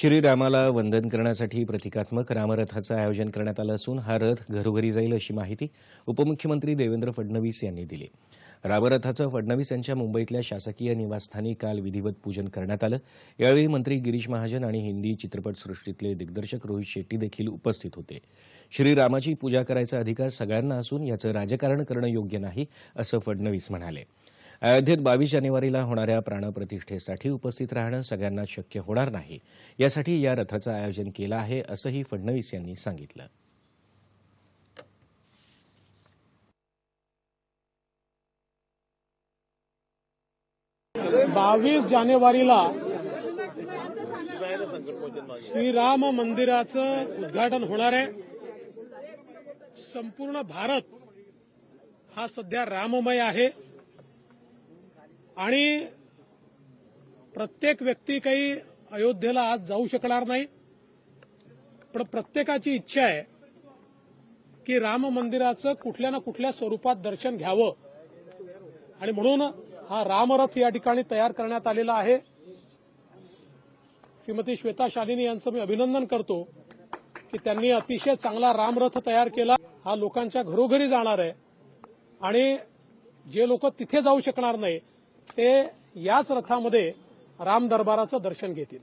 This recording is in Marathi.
श्रीरामाला वंदन करण्यासाठी प्रतिकात्मक रामरथाचं आयोजन करण्यात आलं असून हा रथ घरोघरी जाईल अशी माहिती उपमुख्यमंत्री देवेंद्र फडणवीस यांनी दिली. रामरथाचं फडणवीस यांच्या मुंबईतल्या शासकीय निवासस्थानी काल विधिवत पूजन करण्यात आलं. यावेळी मंत्री गिरीश महाजन आणि हिंदी चित्रपटसृष्टीतले दिग्दर्शक रोहित शेट्टी देखील उपस्थित होते. श्रीरामाची पूजा करायचा अधिकार सगळ्यांना असून याचं राजकारण करणं योग्य नाही असं फडणवीस म्हणाले. अयोध्येत बावीस जानेवारीला होणाऱ्या प्राणप्रतिष्ठेसाठी उपस्थित राहणं सगळ्यांना शक्य होणार नाही. यासाठी या रथाचं आयोजन केलं आहे असंही फडणवीस यांनी सांगितलं. बावीस जानेवारीला श्रीराम मंदिराचं उद्घाटन होणार आहे. संपूर्ण भारत हा सध्या राममय आहे. आणि प्रत्येक व्यक्ती काही अयोध्येला आज जाऊ शकणार नाही. पण प्रत्येकाची इच्छा आहे की राम मंदिराचं कुठल्या ना कुठल्या स्वरूपात दर्शन घ्यावं. आणि म्हणून हा रामरथ या ठिकाणी तयार करण्यात आलेला आहे. श्रीमती श्वेता शालिनी यांचं मी अभिनंदन करतो की त्यांनी अतिशय चांगला रामरथ तयार केला. हा लोकांच्या घरोघरी जाणार आहे. आणि जे लोक तिथे जाऊ शकणार नाही ते याच रथामध्ये राम दरबाराचं दर्शन घेतील.